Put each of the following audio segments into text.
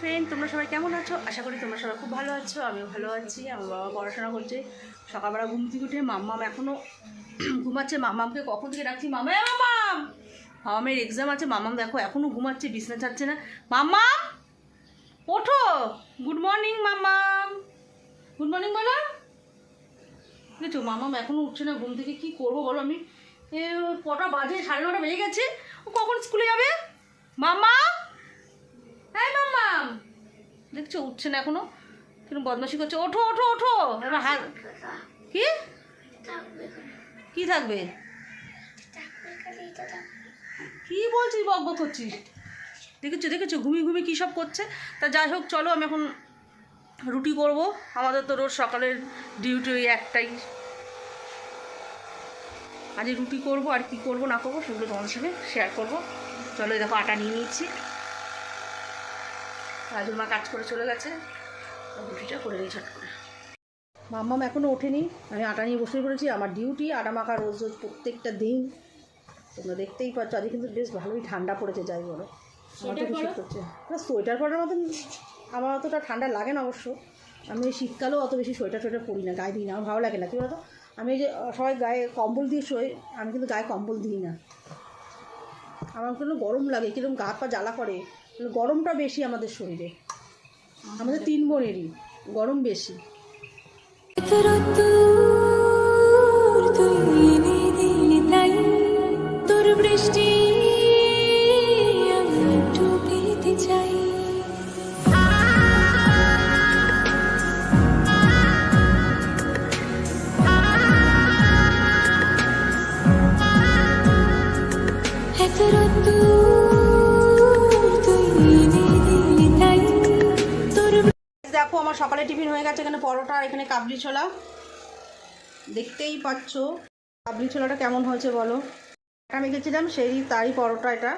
Friend তোমরা সবাই কেমন আছো? আশা করি তোমরা সবাই খুব ভালো আছো, আমিও ভালো আছি, আমার বাবা পড়াশোনা করছে। সকালবেলা ঘুম থেকে উঠে মাম্মাম এখনও ঘুমাচ্ছে। মাম্মামকে কখন থেকে ডাকছি? মামা মামাম মামামের এক্সাম আছে, মামাম দেখো এখনও ঘুমাচ্ছে বিছনা ছাড়ছে না। মাম্মাম! ওঠো! গুড মর্নিং মাম্মাম! গুড মর্নিং বলো। দেখছ মামাম এখনও উঠছে না, ঘুম থেকে কী করব বলো আমি? কটা বাজে, সাড়ে নটা বেজে গেছে। ও কখন স্কুলে যাবে? মাম্মা হ্যাঁ দেখছ, উঠছে না এখনও? কিন্তু বদমাশি করছে। ওঠো ওঠো ওঠো! কি? কি থাকবে? কি বলছিস, বক বক করছিস? দেখেছ দেখেছ, ঘুমিয়ে ঘুমিয়ে কী সব করছে? তা যাই হোক, চলো, আমি এখন রুটি করব। আমাদের তো রোজ সকালের ডিউটি ওই একটাই। আজ রুটি করব, আর কি করব, না করব, সেগুলো তোমাদের সঙ্গে শেয়ার করব। চলো দেখো, আটা নিয়ে নিচ্ছি রাজুর মা কাজ করে চলে গেছে। রুটিটা করে নিই ছট করে। মাম্মাম এখনও ওঠেনি। আমি আটা নিয়ে বসে পড়েছি আমার ডিউটি আটা মাখা রোজ রোজ প্রত্যেকটা দিন। তোমরা দেখতেই পাচ্ছ আজকে কিন্তু বেশ ভালোই ঠান্ডা পড়েছে যাই বলো। আমার তো শীত করছে। না সোয়েটার পরার মতন আমার অতটা ঠান্ডা লাগে না অবশ্য। আমি এই শীতকালেও অত বেশি সোয়েটার সোয়েটার পরি না গায়ে দিই না আমার ভালো লাগে না। কী বলতো? আমি এই যে সবাই গায়ে কম্বল দিয়ে শোয় আমি কিন্তু গায়ে কম্বল দিই না। আমার কিন্তু গরম লাগে কীরকম গা পা জ্বালা করে। গরমটা বেশি আমাদের শরীরে। আমাদের তিন বোনেরই গরম বেশি। আমার সকালে টিফিন হয়ে গেছে এখানে পরোটা আর এখানে কাবলি ছোলা দেখতেই পাচ্ছ কাবলি ছোলাটা কেমন হয়েছে বলো। আমি গেছিলাম সেই তারই পরোটা এটা।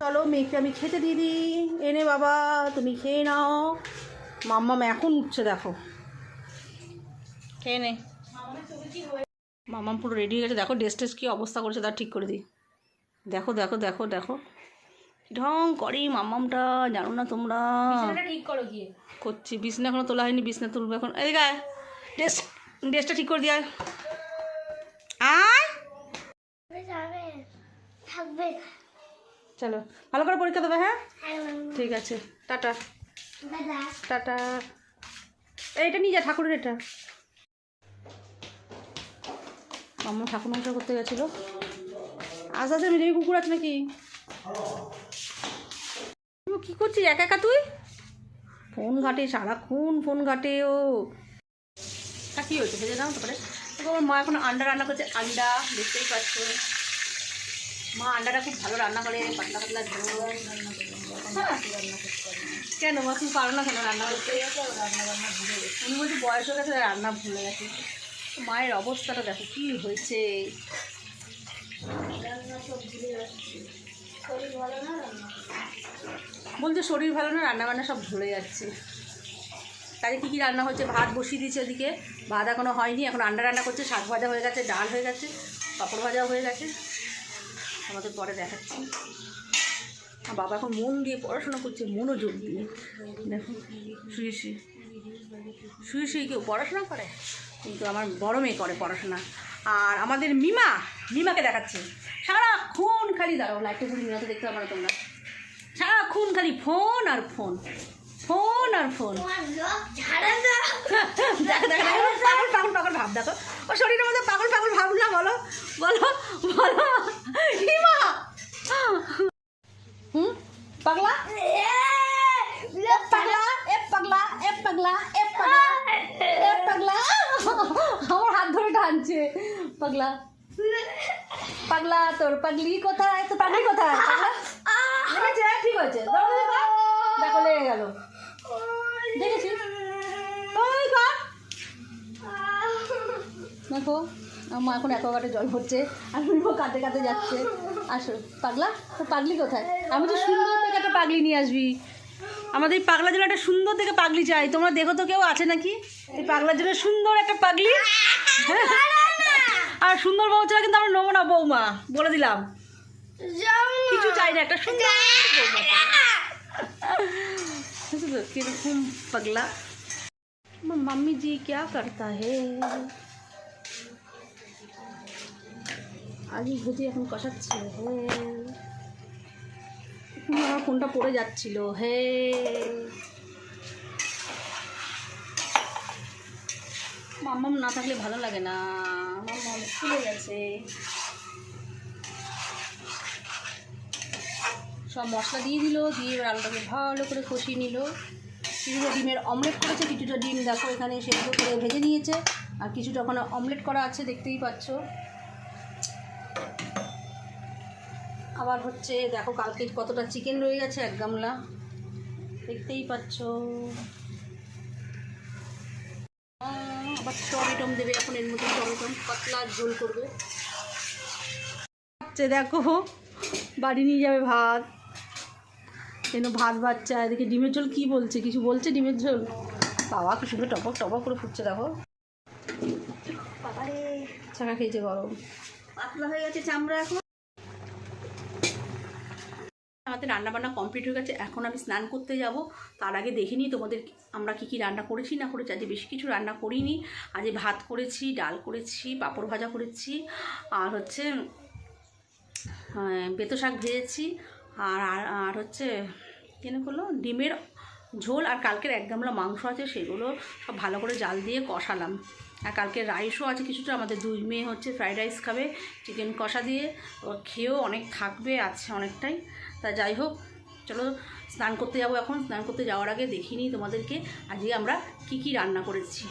চলো মেয়েকে আমি খেতে দিয়ে দিই। এনে বাবা, তুমি খেয়ে নাও। মাম্মাম এখন উঠছে, দেখো। খেয়ে নে। মাম্মাম পুরো রেডি হয়ে গেছে। দেখো ড্রেস টেস কী অবস্থা করেছে, তার ঠিক করে দিই। দেখো দেখো দেখো দেখো। ঢং করে মাম্মামটা জানো না তোমরা। ঠিক করো গিয়ে। করছি বিছনা এখনও তোলা হয়নি বিছনা তুলবো এখন। এই গায়ে ড্রেস ড্রেসটা ঠিক করে দিয়ে আয়। আয়! থাকবে চলো ভালো করে পরীক্ষা দেবে হ্যাঁ? ঠিক আছে টাটা। টাটা। এইটা নিয়ে যা ঠাকুরের এটা। মাম্মা ঠাকুর নমস্কার করতে গেছিল। আস্তে আস্তে মেজে কুকুর আছে নাকি? কি করছিস? একা একা তুই? ফোন ঘাটে, সারাক্ষণ ফোন ঘাটে ও। তা কী হয়েছে? ভেজে দাও তারপরে আমার মা এখন আন্ডা রান্না করছে। আন্ডা, দেখতেই পাচ্ছ। মা আন্ডাটা খুব ভালো রান্না করে। পাতলা পাতলা ঝোল। কেন? মা তুমি পারো না কেন রান্না করতে? উনি বলছি বয়স হয়ে গেছে রান্না ভুলে গেছে। মায়ের অবস্থাটা দেখো, কী হয়েছে? বলছে শরীর ভালো না রান্না বান্না সব ভুলে যাচ্ছে। তাই কী কী রান্না হচ্ছে? ভাত বসিয়ে দিয়েছে ওদিকে। ভাত এখনও হয়নি, এখন আন্ডা রান্না করছে, শাক ভাজা হয়ে গেছে, ডাল হয়ে গেছে, পাঁপড় ভাজাও হয়ে গেছে। আমাদের পরে দেখাচ্ছি। আমার বাবা এখন মন দিয়ে পড়াশোনা করছে, মনোযোগ দিয়ে। দেখো, শুয়ে শুয়ে। শুয়ে শুয়ে কেউ পড়াশোনা করে? কিন্তু আমার বড় মেয়ে করে পড়াশোনা। আর আমাদের মিমা মিমাকে দেখাচ্ছে সারাক্ষণ খালি দাঁড়াও লাইটটা ঘুরি মিমাকে দেখতে পারো তোমরা সারাক্ষণ খালি ফোন আর ফোন ফোন আর ফোন দেখো দেখো দেখো, পাগল পাগল পাগল ভাব দেখো ও শরীরের মধ্যে পাগল পাগল ভাব না বলো বলো বলো হিমা হুম পাগলা এ পাগলা এ পাগলা এ পাগলা এ পাগলা এ পাগলা আমার হাত ধরে টানছে পাগলা পাগলা পাগলি কোথায় তোর পাগলি কোথায়? পাগলা? ঠিক ধরো দেখো দেখো লেগে গেল। দেখেছি? দেখো আমার এখন অ্যাকোয়াগার্ডে জল ভরছে। আর মিমো কাঁদতে কাঁদতে যাচ্ছে। আসো। পাগলা তো পাগলি কোথায়? আমি তো সুন্দর থেকে একটা পাগলি নিয়ে আসবি। আমাদের এই পাগলার জন্য একটা সুন্দর থেকে পাগলি চাই। তোমরা দেখো তো কেউ আছে নাকি? এই পাগলার জন্য সুন্দর একটা পাগলি? হ্যাঁ। আর সুন্দর বউ ছাড়া কিন্তু আমরা নেবো না বৌমা বলে দিলাম কিছু চাই না একটা সুন্দর বৌমা চাই। বুঝছো তো? কিরকম পাগলা मम्मी जी क्या करता है আলু ভুজি এখন কষাচ্ছে হে আমার ফোনটা পড়ে যাচ্ছিল হে মাম্মাম না থাকলে ভালো লাগে না। মাম্মাম স্কুলে গেছে। সব মশলা দিয়ে দিল, দিয়ে এবার আলুটাকে ভালো করে কষিয়ে নিল। কিছুটা ডিমের অমলেট করেছে, কিছুটা ডিম দেখো এখানে সেদ্ধ করে ভেজে নিয়েছে। আর কিছুটা ওখানে অমলেট করা আছে, দেখতেই পাচ্ছ। আবার হচ্ছে, দেখো কালকে কতটা চিকেন রয়ে গেছে, এক গামলা। দেখতেই পাচ্ছ। আবার টমেটম দেবে এখন এর মধ্যে টমেটম পাতলা ঝোল করবে। দেখো বাড়ি নিয়ে যাবে ভাত। কেন ভাত বাচ্চা এদিকে ডিমের ঝোল কি বলছে? কিছু বলছে ডিমের ঝোল? বাবা কি সুন্দর টপক টপক করে ফুটছে দেখো। ছাকা খেয়েছে গরম। পাতলা হয়ে গেছে চামড়া এখন। আমাদের রান্না বান্না কমপ্লিট হয়ে গেছে, এখন আমি স্নান করতে যাব। তার আগে দেখিনি তোমাদের আমরা কি কি রান্না করেছি, না করেছি। আজ বেশি কিছু রান্না করিনি। আজ ভাত করেছি, ডাল করেছি, পাঁপড় ভাজা করেছি, আর হচ্ছে বেতো শাক ভেজেছি, আর, আর- হচ্ছে কেন করল ডিমের ঝোল, আর কালকের এক গামলা মাংস আছে, সেগুলো সব ভালো করে জাল দিয়ে কষালাম। আর কালকে রাইসও আছে কিছুটা, আমাদের দুই মেয়ে হচ্ছে ফ্রাইড রাইস খাবে, চিকেন কষা দিয়ে। খেয়েও অনেক থাকবে, আছে অনেকটাই। তা যাই হোক, চলো স্নান করতে যাব এখন। স্নান করতে যাওয়ার আগে দেখিনি তোমাদেরকে, আজকে আমরা কি কি রান্না করেছি।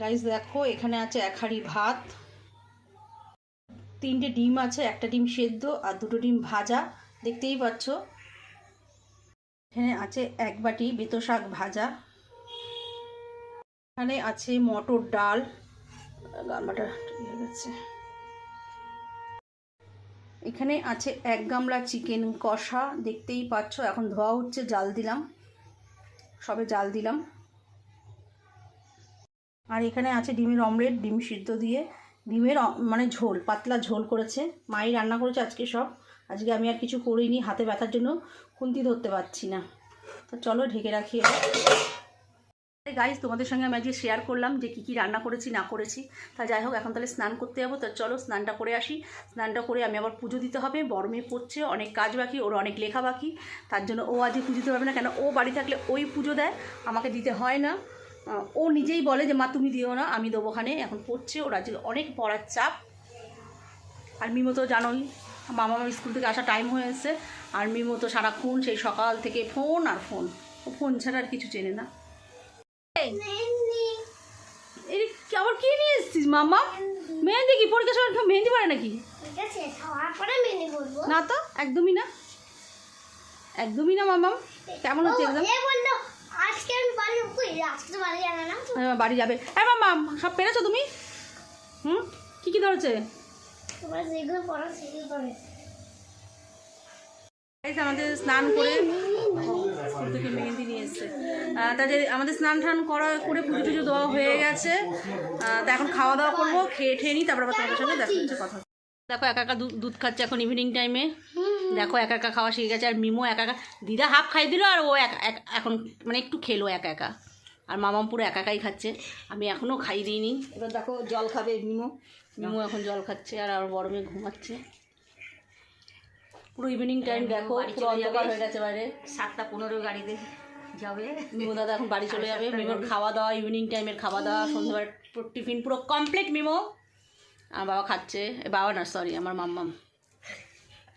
গাইস দেখো, এখানে আছে এক হাঁড়ি ভাত, তিনটে ডিম আছে, একটা ডিম সেদ্ধ আর দুটো ডিম ভাজা, দেখতেই পাচ্ছ। এখানে আছে এক বাটি বেতো শাক ভাজা। এখানে আছে মটর ডাল। গামলাটা হয়ে গেছে এখানে আছে এক গামলা চিকেন কষা, দেখতেই পাচ্ছ, এখন ধোয়া হচ্ছে, জাল দিলাম। সবে জাল দিলাম। আর এখানে আছে ডিমের অমলেট, ডিম সিদ্ধ দিয়ে। ডিমের মানে ঝোল, পাতলা ঝোল করেছে। মাই রান্না করেছে আজকে সব। আজকে আমি আর কিছু করিনি, হাতে ব্যথার জন্য খুন্তি ধরতে পারছি না। তো চলো ঢেকে রাখি গাইজ তোমাদের সঙ্গে আমি আজকে শেয়ার করলাম যে কী কী রান্না করেছি, না করেছি। তা যাই হোক, এখন তাহলে স্নান করতে যাব। তো চলো স্নানটা করে আসি। স্নানটা করে আমি আবার পুজো দিতে হবে। বড় মেয়ে পড়ছে, অনেক কাজ বাকি, ওর অনেক লেখা বাকি। তার জন্য ও আজকে পুজো দিতে পারবে না, কেন ও বাড়ি থাকলে ওই পুজো দেয়, আমাকে দিতে হয় না। ও নিজেই বলে যে, মা, তুমি দিও না, আমি দেবো ওখানে। এখন পড়ছে, ওর আজকে অনেক পড়ার চাপ। আর মিমো তো জানোই, মামা মামার স্কুল থেকে আসা টাইম হয়ে এসেছে। আর মিমো তো সারাক্ষণ সেই সকাল থেকে ফোন আর ফোন ও ফোন ছাড়া আর কিছু চেনে না। আবার কি নিয়ে এসেছিস মামা মেহেন্দি কি? পরীক্ষা সময় মেহেন্দি নাকি? পরে বলব না তো একদমই না। একদমই না মামা কেমন হচ্ছে একদম বাড়ি যাবে না হ্যাঁ, বাড়ি যাবে। মামা সব পেরেছ তুমি? হুম? কি কি ধরেছে? আমাদের স্নান করে স্কুল থেকে মেহেন্দি নিয়ে এসছে। তাদের আমাদের স্নান টান করা করে পুজো টুজো দেওয়া হয়ে গেছে। তা এখন খাওয়া দাওয়া করব, খেয়ে ঠেয়ে নিই, তারপর আবার তোমাদের সঙ্গে দেখা হচ্ছে, কথা দেখো, একা একা দুধ- খাচ্ছে এখন ইভিনিং টাইমে দেখো, একা একা খাওয়া শিখে গেছে, আর মিমো একা একা দিদা হাফ খাই দিল, আর ও এখন মানে একটু খেলো একা একা। আর মামাম পুরো একা একাই খাচ্ছে। আমি এখনও খাই দিইনি। এবার দেখো, জল খাবে মিমো। মিমো এখন জল খাচ্ছে, আর আর বড় মেয়ে ঘুমাচ্ছে। পুরো ইভিনিং টাইম দেখো পুরো অন্ধকার হয়ে গেছে বাইরে। সাতটা পনেরো গাড়িতে যাবে। মিমো দাদা এখন বাড়ি চলে যাবে। মিমোর খাওয়া দাওয়া ইভিনিং টাইমের খাওয়া দাওয়া সন্ধ্যাবেলা পুরো টিফিন পুরো কমপ্লিট মিমো। আমার বাবা খাচ্ছে। এ বাবা না সরি আমার মাম্মাম।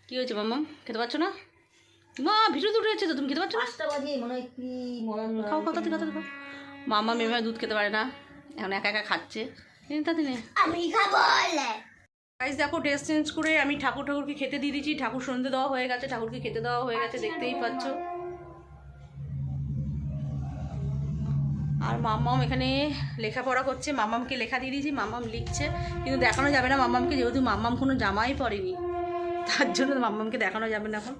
কী হয়েছে মাম্মাম? খেতে পারছ না? মা ভিডিও দুটো হয়েছে তো তুমি খেতে পারছ খাও কথা কথা কথা মাম্মা মেমে দুধ খেতে পারে না। এখন একা একা খাচ্ছে। তাতে আমি খাব গাইজ দেখো ড্রেস চেঞ্জ করে আমি ঠাকুর ঠাকুরকে খেতে দিয়ে দিচ্ছি ঠাকুর সন্ধে দেওয়া হয়ে গেছে ঠাকুরকে খেতে দেওয়া হয়ে গেছে দেখতেই পাচ্ছ। আর মাম্মাম এখানে লেখাপড়া করছে মাম্মামকে লেখা দিয়ে দিয়েছি মাম্মাম লিখছে কিন্তু দেখানো যাবে না মাম্মামকে যেহেতু মাম্মাম কোনো জামাই পরেনি তার জন্য মাম্মামকে দেখানো যাবে না এখন।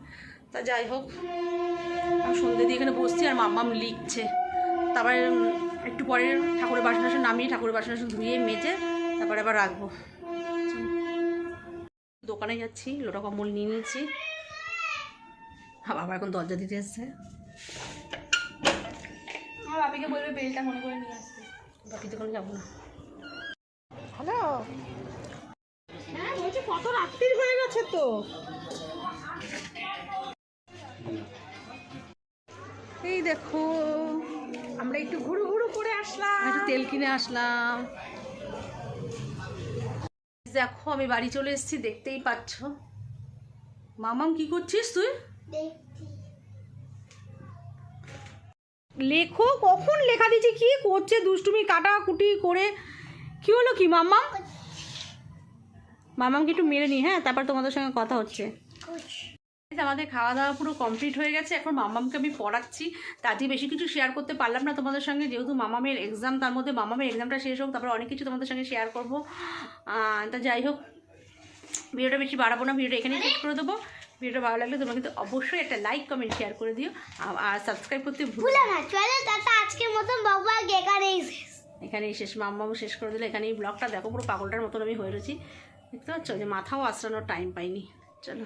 তা যাই হোক আমি সন্ধ্যে দিয়ে এখানে বসছি আর মাম্মাম লিখছে। তারপরে একটু পরে ঠাকুরের বাসনাসন নামিয়ে ঠাকুরের বাসনাসন ধুয়ে মেজে তারপরে আবার রাখব। দোকানে যাচ্ছি লোটা কম্বল নিয়ে নিয়েছি। বাবা এখন দরজা দিতে এসছে। আমার বাপিকে বলবে বেলটা মনে করে নিয়ে আসতে। বাপি তখন যাব না। হ্যালো? হ্যাঁ বলছি কত রাত্রির হয়ে গেছে তো। এই দেখো আমরা একটু ঘুরু ঘুরু করে আসলাম। একটু তেল কিনে আসলাম। দেখো আমি বাড়ি চলে এসেছি দেখতেই পাচ্ছ। মামাম কি করছিস তুই? লেখো কখন লেখা দিচ্ছি কি করছে দুষ্টুমি কাটাকুটি করে। কি হলো কি মামাম? মামামকে একটু মেরে নি হ্যাঁ? তারপর তোমাদের সঙ্গে কথা হচ্ছে। এই আমাদের খাওয়া দাওয়া পুরো কমপ্লিট হয়ে গেছে। এখন মামামকে আমি পড়াচ্ছি। তাতে বেশি কিছু শেয়ার করতে পারলাম না তোমাদের সঙ্গে। যেহেতু মামামের এক্সাম তার মধ্যে মামামের এক্সামটা শেষ হোক তারপর অনেক কিছু তোমাদের সঙ্গে শেয়ার করব। তা যাই হোক ভিডিওটা বেশি বাড়াবো না ভিডিওটা এখানেই শেষ করে দেবো। ভিডিওটা ভালো লাগলে তোমরা কিন্তু অবশ্যই একটা লাইক কমেন্ট শেয়ার করে দিও। আর- সাবস্ক্রাইব করতে ভুলো না। চলে টাটা আজকের মতন বাবা এখানেই শেষ। এখানেই শেষ মাম্মামও শেষ করে দিলে। এখানে এই ব্লগটা দেখো পুরো পাগলটার মতন আমি হয়ে রয়েছি। দেখতে পাচ্ছ? যে মাথাও আশ্রানোর টাইম পাইনি। চলো।